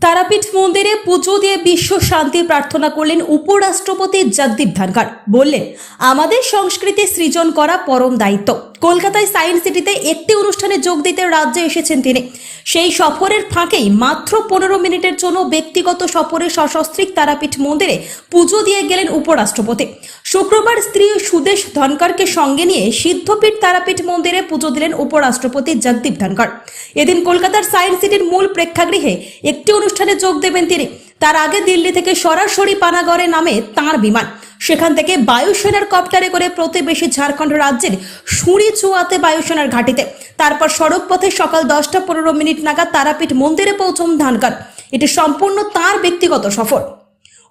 তারাপীঠ মন্দিরে পুজো দিয়ে বিশ্ব শান্তি প্রার্থনা করলেন উপরাষ্ট্রপতি জগদীপ ধনখড়। বললেন, আমাদের সংস্কৃতি সৃজন করা পরম দায়িত্ব। কলকাতায় সায়েন্স সিটিতে একটি অনুষ্ঠানে যোগ দিতে রাজ্যে এসেছেন তিনি। সেই সফরের ফাঁকেই মাত্র পনেরো মিনিটের জন্য ব্যক্তিগত সফরে সশস্ত্রিক তারাপীঠ মন্দিরে পুজো দিয়ে গেলেন উপরাষ্ট্রপতি। শুক্রবার স্ত্রী সুদেশ ধনকরকে সঙ্গে নিয়ে সিদ্ধপীঠ তারাপীঠ মন্দিরে পুজো দিলেন উপরাষ্ট্রপতি জগদীপ ধনকর। এদিন কলকাতার সায়েন্স সিটির মূল প্রেক্ষাগৃহে একটি অনুষ্ঠানে যোগ দেবেন তিনি। তার আগে দিল্লি থেকে সরাসরি পানাগড়ে নামে তাঁর বিমান। সেখান থেকে বায়ুসেনার কপ্টারে করে প্রতিবেশী ঝাড়খণ্ড রাজ্যের সুঁড়ি চুয়াতে বায়ুসেনার ঘাটিতে। তারপর সড়ক পথে সকাল দশটা পনেরো মিনিট নাগাদ তারাপীঠ মন্দিরে পৌঁছন ধানকর। এটি সম্পূর্ণ তার ব্যক্তিগত সফর।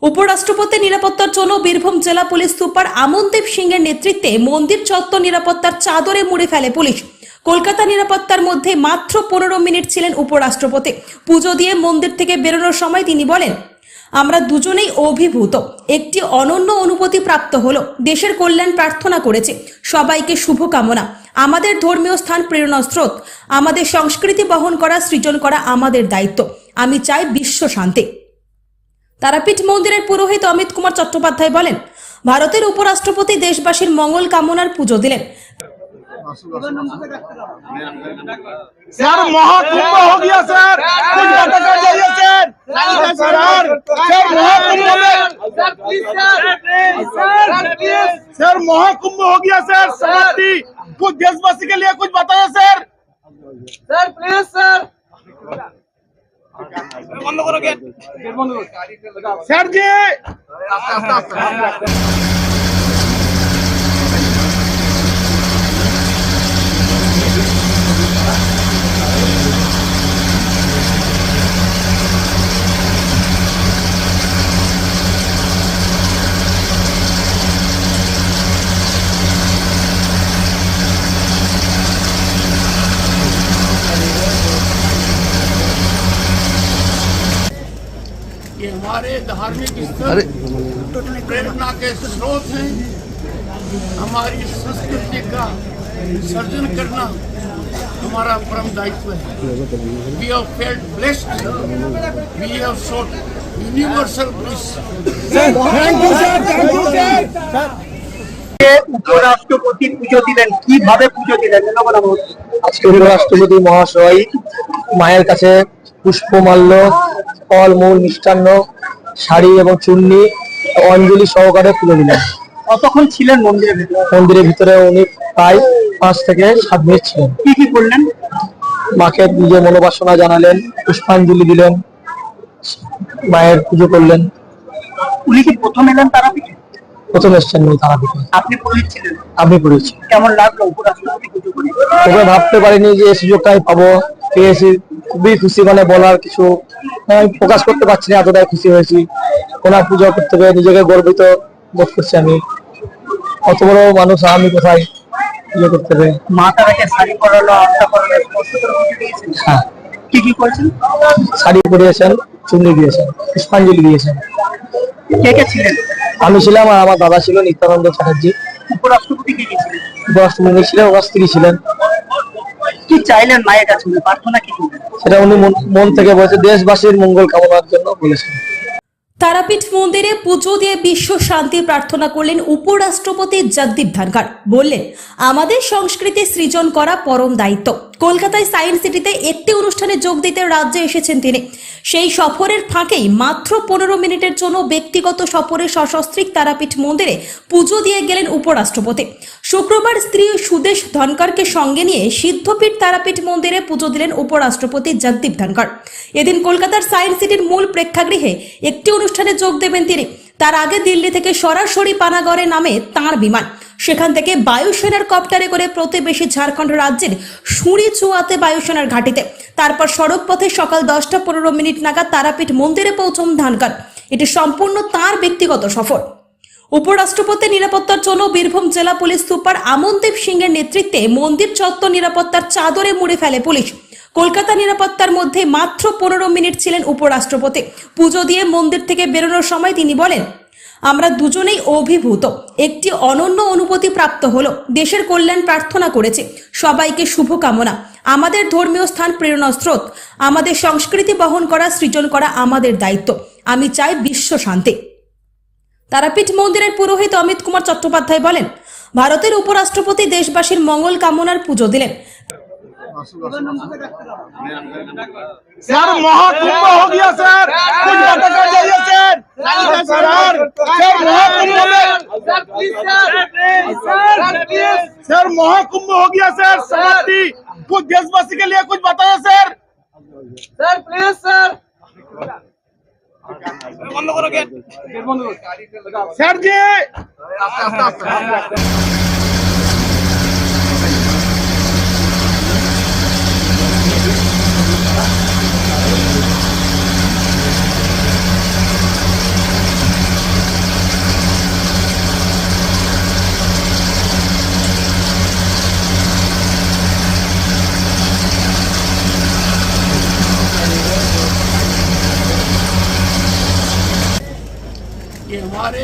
উপরাষ্ট্রপতি নিরাপত্তার জন্য বীরভূম জেলা পুলিশ সুপার আমনদীপ সিংয়ের নেতৃত্বে মন্দির চত্বর নিরাপত্তার চাদরে মুড়ে ফেলে পুলিশ। কলকাতা নিরাপত্তার মধ্যে মাত্র পনেরো মিনিট ছিলেন উপরাষ্ট্রপতি। পুজো দিয়ে মন্দির থেকে বেরোনোর সময় তিনি বলেন, আমরা দুজনেই অভিভূত। একটি অনন্য অনুভূতি প্রাপ্ত হলো। দেশের কল্যাণ প্রার্থনা করেছে। সবাইকে শুভকামনা। আমাদের ধর্মীয় স্থান প্রেরণা স্রোত। আমাদের সংস্কৃতি বহন করা, সৃজন করা আমাদের দায়িত্ব। আমি চাই বিশ্ব শান্তি। তারাপীঠ মন্দিরের পুরোহিত অমিত কুমার চট্টোপাধ্যায় বলেন ভারতের উপরাষ্ট্রপতি দেশবাসীর মঙ্গল কামনার পুজো দিলেন सर महाकुंभ हो गया सर कुछ बता जाइए सर सर सर महाकुंभ में सर महाकुंभ हो गया सर समाप्ति कुछ देशवासी के लिए कुछ बताओ सर सर प्लीज सर বন্ধ করো গেট। স্যার জি আস্তে আস্তে আস্তে। हमारे धार्मिक स्थल प्रेरणा के स्रोत हैं हमारी संस्कृति का सर्जन करना हमारा परम दायित्व है we have felt blessed we have sought universal bliss উপরাষ্ট্রপতি পুজো দিলেন কিভাবে পুজো দিলেন জনগণ বলুন। আজকে উপরাষ্ট্রপতি মহাশয় মায়ের কাছে পুষ্পমাল্য ফল মূল মিষ্টান্ন শাড়ি এবং চুন্নি অঞ্জলি সহকারে পুজো দিলেন কতক্ষণ ছিলেন মন্দিরের ভিতরে? মন্দিরের ভিতরে উনি প্রায় পাঁচ থেকে সাত মিনিট ছিলেন। কি কি করলেন? মাকে নিজের মনোবাসনা জানালেন পুষ্পাঞ্জলি দিলেন মায়ের পুজো করলেন। উনি কি প্রথম এলেন তারাপীঠে? প্রথম এসছেন উনি তারাপীঠে। আপনি পুরোহিত ছিলেন? আমি করেছি কেমন লাগল উপরাষ্ট্রপতি পুজো করে? ভাবতে পারিনি যে এই সুযোগটা আমি পাবো। পেয়েছি খুবই খুশি মানে বলার কিছু আমি প্রকাশ করতে পারছি না এতটাই খুশি হয়েছি। ওনার পুজো করতে পেরে নিজেকে গর্বিত বোধ করছি আমি। অত বড় মানুষ আমি কোথায় পুজো করতে পেরে। মা তারাকে শাড়ি পরালো আটটা পরালো হ্যাঁ। কি কি করেছেন? শাড়ি পরিয়েছেন চুন্নি দিয়েছেন পুষ্পাঞ্জলি দিয়েছেন। কে কে ছিলেন? আমি ছিলাম আর আমার দাদা ছিল নিত্যানন্দ চ্যাটার্জি। উপরাষ্ট্রপতি কে কে ছিলেন? উপরাষ্ট্রপতি ছিলেন ওনার স্ত্রী ছিলেন। কি চাইলেন মায়ের কাছে উনি প্রার্থনা কি সেটা উনি মন- মন থেকে বলেছে দেশবাসীর মঙ্গল কামনার জন্য বলেছেন। তারাপীঠ মন্দিরে পুজো দিয়ে বিশ্ব শান্তি প্রার্থনা করলেন উপরাষ্ট্রপতি জগদীপ ধনখড়। বললেন আমাদের সংস্কৃতি সৃজন করা পরম দায়িত্ব। কলকাতায় সায়েন্স সিটিতে একটি অনুষ্ঠানে যোগ দিতে রাজ্যে এসেছেন তিনি। সেই সফরের ফাঁকেই মাত্র পনেরো মিনিটের জন্য ব্যক্তিগত সফরে সশস্ত্রিক তারাপীঠ মন্দিরে পুজো দিয়ে গেলেন উপরাষ্ট্রপতি। শুক্রবার স্ত্রী সুদেশ ধনকরকে সঙ্গে নিয়ে সিদ্ধপীঠ তারাপীঠ মন্দিরে পুজো দিলেন উপরাষ্ট্রপতি জগদীপ ধনকর। এদিন কলকাতার সায়েন্স সিটির মূল প্রেক্ষাগৃহে একটি অনুষ্ঠানে যোগ দেবেন তিনি। তার আগে দিল্লি থেকে সরাসরি পানাগড়ে নামে তাঁর বিমান। সেখান থেকে বায়ুসেনার কপ্টারে করে প্রতিবেশী ঝাড়খণ্ড রাজ্যের সুঁড়ি চুয়াতে বায়ুসেনার ঘাটিতে। তারপর সড়ক পথে সকাল দশটা পনেরো মিনিট নাগাদ তারাপীঠ মন্দিরে পৌঁছন ধানকর এটি সম্পূর্ণ তার ব্যক্তিগত সফর। উপরাষ্ট্রপতি নিরাপত্তার জন্য বীরভূম জেলা পুলিশ সুপার আমনদীপ সিংয়ের নেতৃত্বে মন্দির চত্বর নিরাপত্তার চাদরে মুড়ে ফেলে পুলিশ। কলকাতা নিরাপত্তার মধ্যে মাত্র পনেরো মিনিট ছিলেন উপরাষ্ট্রপতি। পুজো দিয়ে মন্দির থেকে বেরোনোর সময় তিনি বলেন আমরা দুজনেই অভিভূত। একটি অনন্য অনুভূতি প্রাপ্ত হলো। দেশের কল্যাণ প্রার্থনা করেছে। সবাইকে শুভকামনা। আমাদের ধর্মীয় স্থান প্রেরণা স্রোত। আমাদের সংস্কৃতি বহন করা, সৃজন করা আমাদের দায়িত্ব। আমি চাই বিশ্ব শান্তি। তারাপীঠ মন্দিরের পুরোহিত অমিত কুমার চট্টোপাধ্যায় বলেন, ভারতের উপরাষ্ট্রপতি দেশবাসীর মঙ্গল কামনার পুজো দিলেন। सर महाकुंभ हो गया सर कुछ पता कर जाइए सर सर सर महाकुंभ में Sir, please, sir. Sir, please. Sir Mahakumbh हो गया सर समाप्ति कुछ देशवासी के लिए कुछ बताओ sir Sir, please, sir. Sir ji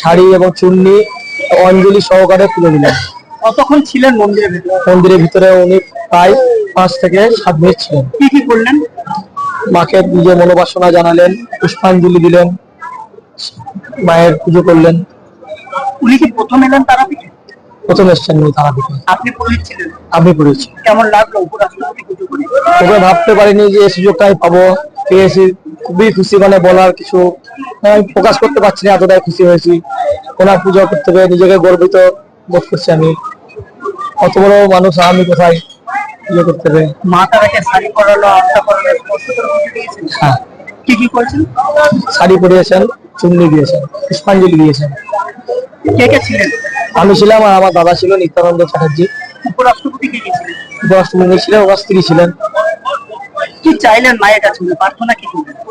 sari এবং চুন্নি অঞ্জলি সহকারে তুলে দিলেন কতক্ষণ ছিলেন মন্দিরের ভিতরে? মন্দিরের ভিতরে উনি প্রায় পাঁচ থেকে সাত মিনিট ছিলেন। কি কি করলেন? মাকে নিজের মনোবাসনা জানালেন পুষ্পাঞ্জলি দিলেন মায়ের পুজো করলেন। উনি কি প্রথম এলেন তারাপীঠে? প্রথম এসছেন আপনি পুরোহিত ছিলেন আমি পড়েছি কেমন লাগল উপরাষ্ট্রপতি ভাবতে পারিনি যে এই সুযোগটা আমি পাবো। পেয়েছি খুবই খুশি মানে বলার কিছু। আমি প্রকাশ করতে পারছি না এতটাই খুশি হয়েছি। ওনার পুজো করতে পেরে নিজেকে গর্বিত বোধ করছি আমি। কত বড় মানুষ আমি কোথায় পুজো করতে পেরে। মা তারাকে শাড়ি পরালো আস্থা পরালো হ্যাঁ। কি কি করেছেন? শাড়ি পরিয়েছেন চুন্নি দিয়েছেন পুষ্পাঞ্জলি দিয়েছেন। কে কে ছিলেন? আমি ছিলাম আর আমার দাদা ছিল নিত্যানন্দ চ্যাটার্জি। উপরাষ্ট্রপতি কে কে ছিলেন? উপরাষ্ট্রমন্ত্রী ছিলেন ওনার স্ত্রী ছিলেন। কি চাইলেন মায়ের কাছে? প্রার্থনা কি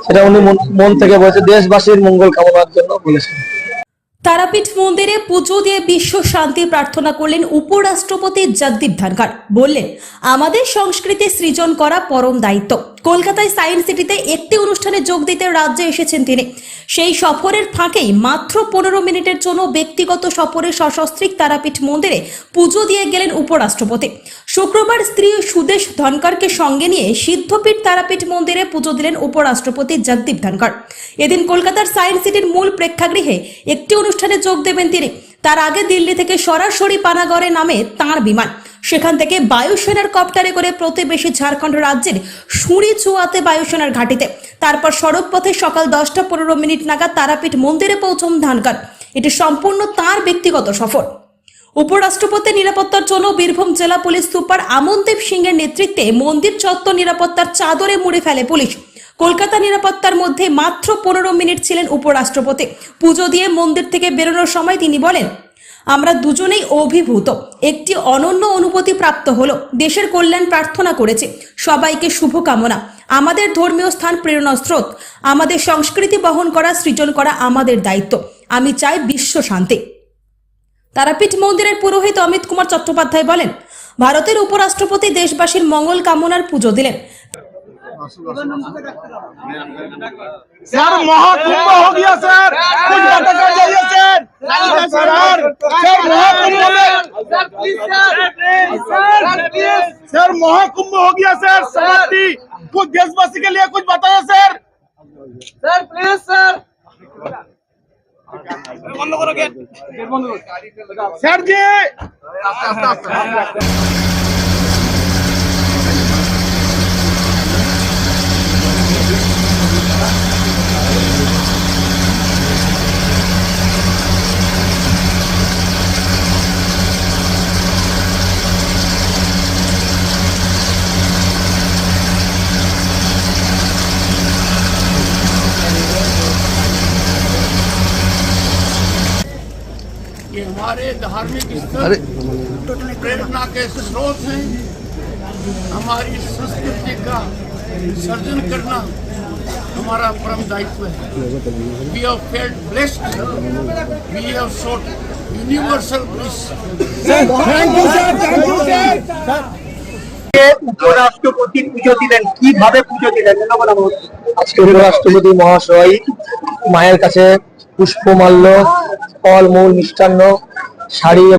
সেটা উনি মন- মন থেকে বলেছে দেশবাসীর মঙ্গল কামনার জন্য বলেছেন। তারাপীঠ মন্দিরে পুজো দিয়ে বিশ্ব শান্তি প্রার্থনা করলেন উপরাষ্ট্রপতি জগদীপ ধনখড়। বললেন, আমাদের সংস্কৃতি সৃজন করা পরম দায়িত্ব। কলকাতায় সায়েন্স সিটিতে একটি অনুষ্ঠানে যোগ দিতে রাজ্যে এসেছেন তিনি। সেই সফরের ফাঁকেই মাত্র পনেরো মিনিটের জন্য ব্যক্তিগত সফরে সশস্ত্রিক তারাপীঠ মন্দিরে পুজো দিয়ে গেলেন উপরাষ্ট্রপতি। শুক্রবার স্ত্রী সুদেশ ধনকরকে সঙ্গে নিয়ে সিদ্ধপীঠ তারাপীঠ মন্দিরে পুজো দিলেন উপরাষ্ট্রপতি জগদীপ ধনকর। এদিন কলকাতার সায়েন্স সিটির মূল প্রেক্ষাগৃহে একটি অনুষ্ঠানে যোগ দেবেন তিনি। তার আগে দিল্লি থেকে সরাসরি পানাগড়ে নামে তাঁর বিমান। সেখান থেকে বায়ুসেনার কপ্টারে করে প্রতিবেশী ঝাড়খণ্ড রাজ্যের সুরি চুয়াতে বায়ুসেনার ঘাটিতে। তারপর সড়ক পথে সকাল দশটা পনেরো মিনিট নাগাদ তারাপীঠ মন্দিরে পৌঁছন ধানকর। এটি সম্পূর্ণ তার ব্যক্তিগত সফর। উপরাষ্ট্রপতির নিরাপত্তার জন্য বীরভূম জেলা পুলিশ সুপার আমনদীপ সিং এর নেতৃত্বে মন্দির চত্বর নিরাপত্তার চাদরে মুড়ে ফেলে পুলিশ। কলকাতা নিরাপত্তার মধ্যে মাত্র পনেরো মিনিট ছিলেন উপরাষ্ট্রপতি। পুজো দিয়ে মন্দির থেকে বেরোনোর সময় তিনি বলেন, আমরা দুজনেই অভিভূত। একটি অনন্য অনুভূতি প্রাপ্ত হলো। দেশের কল্যাণ প্রার্থনা করেছে। সবাইকে শুভকামনা। আমাদের ধর্মীয় স্থান প্রেরণা স্রোত। আমাদের সংস্কৃতি বহন করা, সৃজন করা আমাদের দায়িত্ব। আমি চাই বিশ্ব শান্তি। তারাপীঠ মন্দিরের পুরোহিত অমিত কুমার চট্টোপাধ্যায় বলেন, ভারতের উপরাষ্ট্রপতি দেশবাসীর মঙ্গল কামনার পুজো দিলেন। Sir sir. ਸਰ ਜੀ। ਆਸਤਾ हमारे धार्मिक स्थल प्रेरणा के स्रोत हैं हमारी संस्कृति का सर्जन करना हमारा परम दायित्व है we have felt blessed we have sought universal peace thank you sir thank you sir উপরাষ্ট্রপতি পুজো দিলেন কিভাবে পুজো দিলেন জনগণ আমার আজকে উপরাষ্ট্রপতি মহাশয় মায়ের কাছে পুষ্পমাল্য ফল মূল মিষ্টান্ন শাড়ি